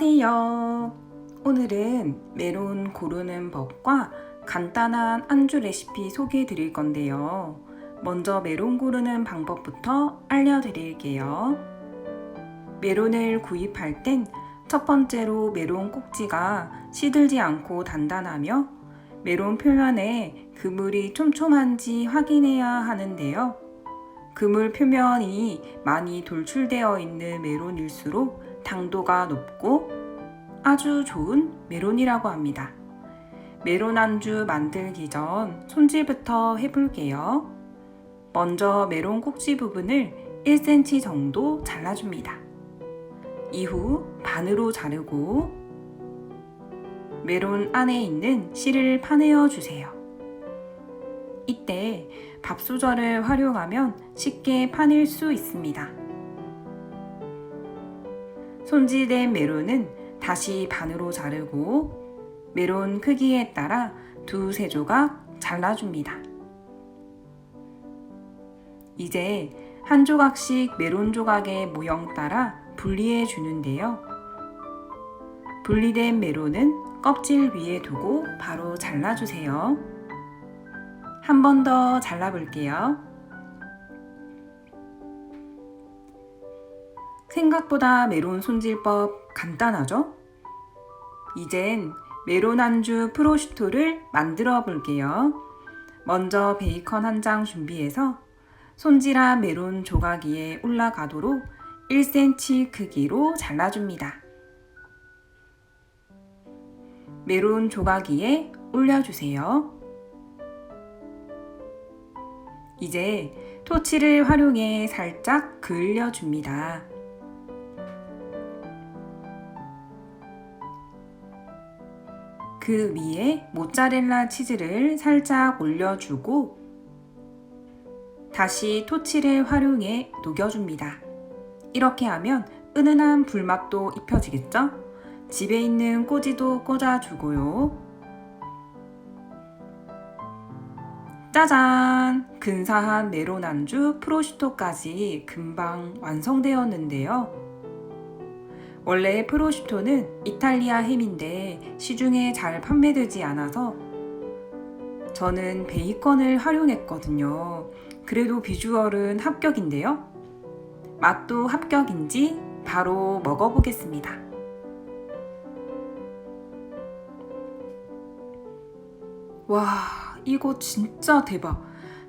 안녕하세요. 오늘은 메론 고르는 법과 간단한 안주 레시피 소개해 드릴 건데요. 먼저 메론 고르는 방법부터 알려드릴게요. 메론을 구입할 땐 첫 번째로 메론 꼭지가 시들지 않고 단단하며 메론 표면에 그물이 촘촘한지 확인해야 하는데요. 그물 표면이 많이 돌출되어 있는 메론일수록 당도가 높고 아주 좋은 메론이라고 합니다. 메론 안주 만들기 전 손질부터 해볼게요. 먼저 메론 꼭지 부분을 1cm 정도 잘라줍니다. 이후 반으로 자르고 메론 안에 있는 씨를 파내어 주세요. 이때 밥수저를 활용하면 쉽게 파낼 수 있습니다. 손질된 메론은 다시 반으로 자르고 메론 크기에 따라 두 세 조각 잘라줍니다. 이제 한 조각씩 메론 조각의 모형 따라 분리해 주는데요. 분리된 메론은 껍질 위에 두고 바로 잘라주세요. 한 번 더 잘라볼게요. 생각보다 메론 손질법 간단하죠? 이젠 메론 안주 프로슈토를 만들어 볼게요. 먼저 베이컨 한 장 준비해서 손질한 메론 조각위에 올라가도록 1cm 크기로 잘라줍니다. 메론 조각위에 올려주세요. 이제 토치를 활용해 살짝 그을려줍니다. 그 위에 모짜렐라 치즈를 살짝 올려주고 다시 토치를 활용해 녹여줍니다. 이렇게 하면 은은한 불맛도 입혀지겠죠? 집에 있는 꼬지도 꽂아주고요. 짜잔! 근사한 메론 안주 프로슈토까지 금방 완성되었는데요. 원래 프로슈토는 이탈리아 햄인데 시중에 잘 판매되지 않아서 저는 베이컨을 활용했거든요. 그래도 비주얼은 합격인데요. 맛도 합격인지 바로 먹어보겠습니다. 와, 이거 진짜 대박.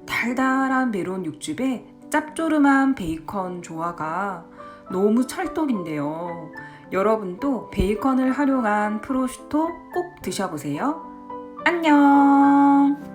달달한 메론 육즙에 짭조름한 베이컨 조화가 너무 찰떡인데요. 여러분도 베이컨을 활용한 프로슈토 꼭 드셔보세요. 안녕!